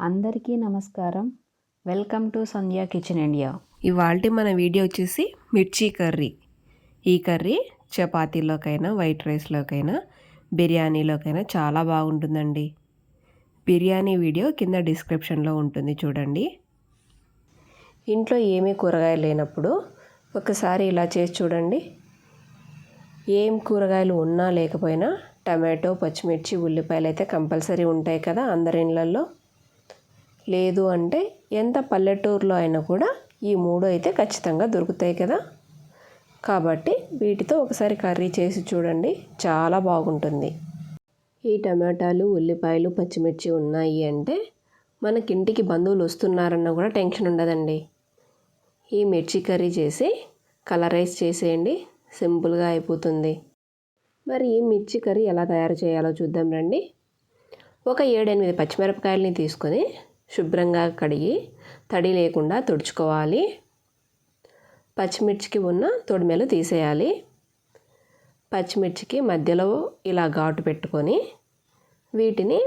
అందరికీ నమస్కారం. Welcome to Sandhya kitchen India ఇవాళ మన వీడియో వచ్చేసి మిర్చి కర్రీ. ఈ కర్రీ చపాతీలోకైనా వైట్ రైస్లోకైనా బిర్యానీలోకైనా చాలా బాగుంటుందండి. బిర్యానీ వీడియో కింద డిస్క్రిప్షన్లో ఉంటుంది చూడండి. ఇంట్లో ఏమీ కూరగాయలు లేనప్పుడు ఒకసారి ఇలా చేసి చూడండి. ఏం కూరగాయలు ఉన్నా లేకపోయినా టమాటో పచ్చిమిర్చి ఉల్లిపాయలు అయితే కంపల్సరీ ఉంటాయి కదా అందరి ఇళ్ళల్లో. లేదు అంటే ఎంత పల్లెటూరులో అయినా కూడా ఈ మూడు అయితే ఖచ్చితంగా దొరుకుతాయి కదా. కాబట్టి వీటితో ఒకసారి కర్రీ చేసి చూడండి. చాలా బాగుంటుంది. ఈ టమాటాలు ఉల్లిపాయలు పచ్చిమిర్చి ఉన్నాయి అంటే మనకి ఇంటికి బంధువులు వస్తున్నారన్న కూడా టెన్షన్ ఉండదండి. ఈ మిర్చి కర్రీ చేసి కలరైజ్ చేసేయండి. సింపుల్గా అయిపోతుంది. మరి ఈ మిర్చి కర్రీ ఎలా తయారు చేయాలో చూద్దాం రండి. ఒక ఏడెనిమిది పచ్చిమిరపకాయలని తీసుకొని శుభ్రంగా కడిగి తడి లేకుండా తుడుచుకోవాలి. పచ్చిమిర్చికి ఉన్న తొడిమెలు తీసేయాలి. పచ్చిమిర్చికి మధ్యలో ఇలా ఘాటు పెట్టుకొని వీటిని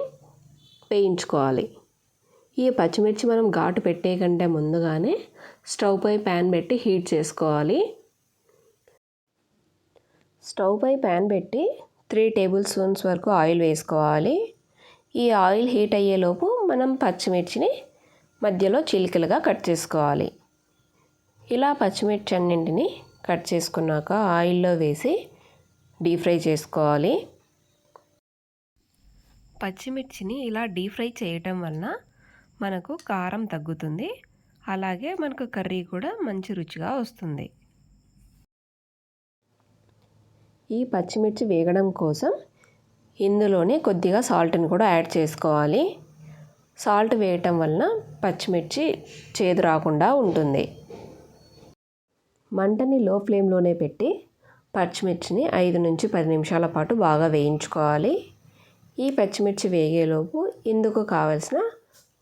వేయించుకోవాలి. ఈ పచ్చిమిర్చి మనం ఘాటు పెట్టే కంటే ముందుగానే స్టవ్ పై ప్యాన్ పెట్టి హీట్ చేసుకోవాలి. స్టవ్ పై ప్యాన్ పెట్టి త్రీ టేబుల్ స్పూన్స్ వరకు ఆయిల్ వేసుకోవాలి. ఈ ఆయిల్ హీట్ అయ్యేలోపు మనం పచ్చిమిర్చిని మధ్యలో చిలికలుగా కట్ చేసుకోవాలి. ఇలా పచ్చిమిర్చి అన్నింటిని కట్ చేసుకున్నాక ఆయిల్లో వేసి డీప్ ఫ్రై చేసుకోవాలి. పచ్చిమిర్చిని ఇలా డీప్ ఫ్రై చేయటం వలన మనకు కారం తగ్గుతుంది. అలాగే మనకు కర్రీ కూడా మంచి రుచిగా వస్తుంది. ఈ పచ్చిమిర్చి వేగడం కోసం ఇందులోనే కొద్దిగా సాల్ట్ని కూడా యాడ్ చేసుకోవాలి. సాల్ట్ వేయటం వలన పచ్చిమిర్చి చేదు రాకుండా ఉంటుంది. మంటని లో ఫ్లేమ్లోనే పెట్టి పచ్చిమిర్చిని ఐదు నుంచి పది నిమిషాల పాటు బాగా వేయించుకోవాలి. ఈ పచ్చిమిర్చి వేగేలోపు ఇందుకు కావలసిన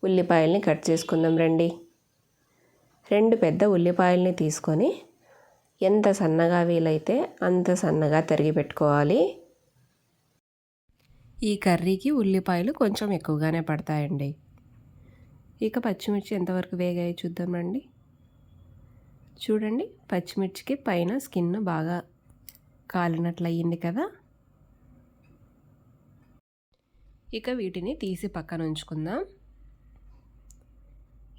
ఉల్లిపాయల్ని కట్ చేసుకుందాం రండి. రెండు పెద్ద ఉల్లిపాయల్ని తీసుకొని ఎంత సన్నగా వీలైతే అంత సన్నగా తరిగి పెట్టుకోవాలి. ఈ కర్రీకి ఉల్లిపాయలు కొంచెం ఎక్కువగానే పడతాయండి. ఇక పచ్చిమిర్చి ఎంతవరకు వేగాయి చూద్దామండి చూడండి పచ్చిమిర్చికి పైన స్కిన్ బాగా కాలినట్లు అయ్యింది కదా. ఇక వీటిని తీసి పక్కన ఉంచుకుందాం.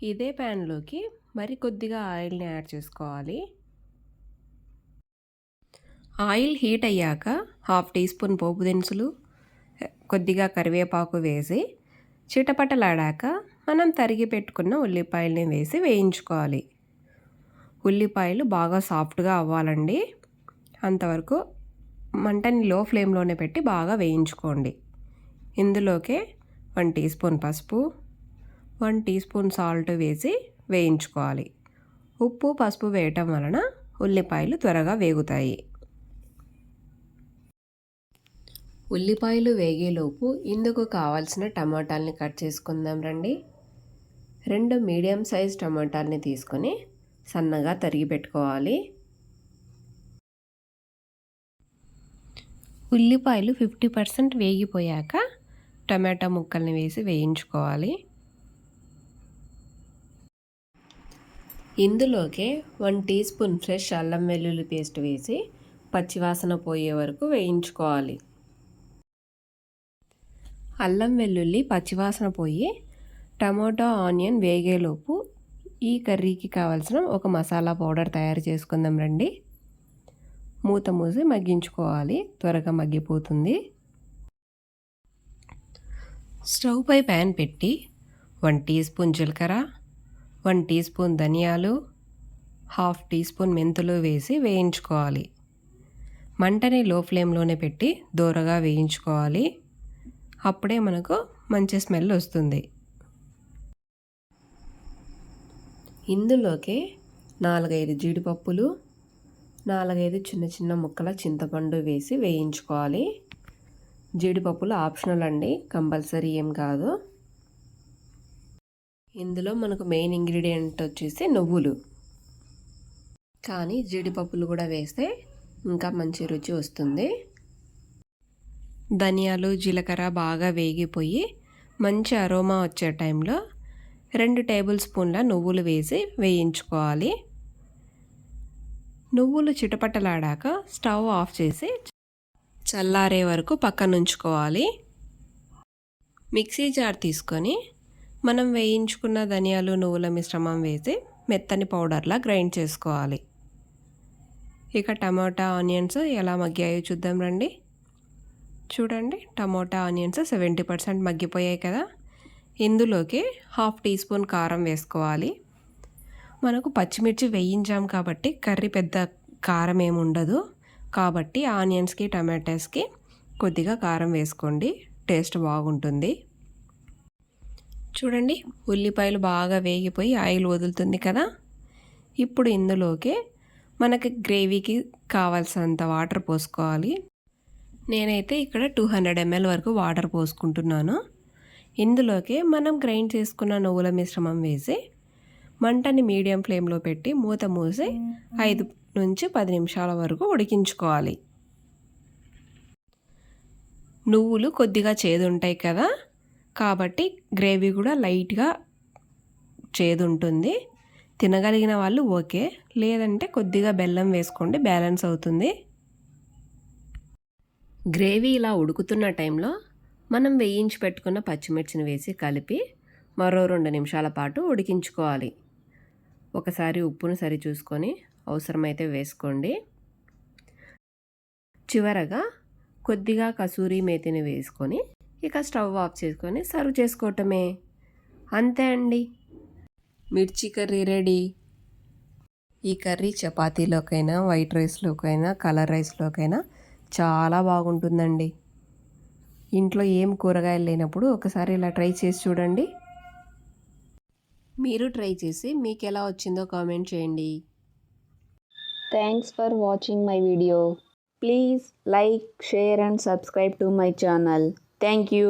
ఇదే ప్యాన్లోకి మరి కొద్దిగా ఆయిల్ని యాడ్ చేసుకోవాలి. ఆయిల్ హీట్ అయ్యాక హాఫ్ టీ స్పూన్ పోపు దినుసులు కొద్దిగా కరివేపాకు వేసి చిటపటలాడాక మనం తరిగి పెట్టుకున్న ఉల్లిపాయల్ని వేసి వేయించుకోవాలి. ఉల్లిపాయలు బాగా సాఫ్ట్గా అవ్వాలండి. అంతవరకు మంటని లో ఫ్లేమ్లోనే పెట్టి బాగా వేయించుకోండి. ఇందులోకే వన్ టీ స్పూన్ పసుపు వన్ టీ స్పూన్ సాల్ట్ వేసి వేయించుకోవాలి. ఉప్పు పసుపు వేయటం వలన ఉల్లిపాయలు త్వరగా వేగుతాయి. ఉల్లిపాయలు వేగేలోపు ఇందుకు కావాల్సిన టమాటాలని కట్ చేసుకుందాం రండి. రెండు మీడియం సైజ్ టమాటాలని తీసుకొని సన్నగా తరిగి పెట్టుకోవాలి. ఉల్లిపాయలు ఫిఫ్టీ పర్సెంట్ వేగిపోయాక టమాటా ముక్కల్ని వేసి వేయించుకోవాలి. ఇందులోకే వన్ టీ స్పూన్ ఫ్రెష్ అల్లం వెల్లుల్లి పేస్ట్ వేసి పచ్చివాసన పోయే వరకు వేయించుకోవాలి. అల్లం వెల్లుల్లి పచ్చివాసన పోయి టమోటా ఆనియన్ వేగేలోపు ఈ కర్రీకి కావాల్సిన ఒక మసాలా పౌడర్ తయారు చేసుకుందాం రండి. మూత మూసి మగ్గించుకోవాలి. త్వరగా మగ్గిపోతుంది. స్టవ్ పై ప్యాన్ పెట్టి వన్ టీ స్పూన్ జీలకర్ర వన్ టీ స్పూన్ ధనియాలు హాఫ్ టీ స్పూన్ మెంతులు వేసి వేయించుకోవాలి. మంటని లో ఫ్లేమ్లోనే పెట్టి దూరగా వేయించుకోవాలి. అప్పుడే మనకు మంచి స్మెల్ వస్తుంది. ఇందులోకి నాలుగైదు జీడిపప్పులు నాలుగైదు చిన్న చిన్న ముక్కల చింతపండు వేసి వేయించుకోవాలి. జీడిపప్పులు ఆప్షనల్ అండి కంపల్సరీ ఏం కాదు. ఇందులో మనకు మెయిన్ ఇంగ్రీడియంట్ వచ్చేసి నువ్వులు. కానీ జీడిపప్పులు కూడా వేస్తే ఇంకా మంచి రుచి వస్తుంది. ధనియాలు జీలకర్ర బాగా వేగిపోయి మంచి అరోమా వచ్చే టైంలో రెండు టేబుల్ స్పూన్ల నువ్వులు వేసి వేయించుకోవాలి. నువ్వులు చిటపటలాడాక స్టవ్ ఆఫ్ చేసి చల్లారే వరకు పక్కన ఉంచుకోవాలి. మిక్సీ జార్ తీసుకొని మనం వేయించుకున్న ధనియాలు నువ్వుల మిశ్రమం వేసి మెత్తని పౌడర్లా గ్రైండ్ చేసుకోవాలి. ఇక టమాటా ఆనియన్స్ ఎలా మగ్గాయో చూద్దాం రండి. చూడండి టమోటా ఆనియన్స్ సెవెంటీ పర్సెంట్ మగ్గిపోయాయి కదా. ఇందులోకి హాఫ్ టీ స్పూన్ కారం వేసుకోవాలి. మనకు పచ్చిమిర్చి వేయించాం కాబట్టి కర్రీ పెద్ద కారం ఏమి ఉండదు. కాబట్టి ఆనియన్స్కి టమాటాస్కి కొద్దిగా కారం వేసుకోండి. టేస్ట్ బాగుంటుంది. చూడండి ఉల్లిపాయలు బాగా వేగిపోయి ఆయిల్ వదులుతుంది కదా. ఇప్పుడు ఇందులోకి మనకి గ్రేవీకి కావాల్సినంత వాటర్ పోసుకోవాలి. నేనైతే ఇక్కడ టూ హండ్రెడ్ ఎంఎల్ వరకు వాటర్ పోసుకుంటున్నాను. ఇందులోకి మనం గ్రైండ్ చేసుకున్న నువ్వుల మిశ్రమం వేసి మంటని మీడియం ఫ్లేమ్లో పెట్టి మూత మూసి ఐదు నుంచి పది నిమిషాల వరకు ఉడికించుకోవాలి. నువ్వులు కొద్దిగా చేదు ఉంటాయి కదా? కాబట్టి గ్రేవీ కూడా లైట్గా చేదు ఉంటుంది తినగలిగిన వాళ్ళు ఓకే. లేదంటే కొద్దిగా బెల్లం వేసుకోండి బ్యాలెన్స్ అవుతుంది. గ్రేవీ ఇలా ఉడుకుతున్న టైంలో మనం వేయించి పెట్టుకున్న పచ్చిమిర్చిని వేసి కలిపి మరో రెండు నిమిషాల పాటు ఉడికించుకోవాలి. ఒకసారి ఉప్పును సరి చూసుకొని అవసరమైతే వేసుకోండి. చివరగా కొద్దిగా కసూరి మేతిని వేసుకొని ఇక స్టవ్ ఆఫ్ చేసుకొని సర్వ్ చేసుకోవటమే. అంతే అండి. మిర్చి కర్రీ రెడీ. ఈ కర్రీ చపాతీలోకైనా వైట్ రైస్లోకైనా కలర్ రైస్లోకైనా చాలా బాగుంటుందండి. ఇంట్లో ఏం కూరగాయలు లేనప్పుడు ఒకసారి ఇలా ట్రై చేసి చూడండి. మీరు ట్రై చేసి మీకు ఎలా వచ్చిందో కామెంట్ చేయండి. Thanks for watching my video please like share and subscribe to my channel thank you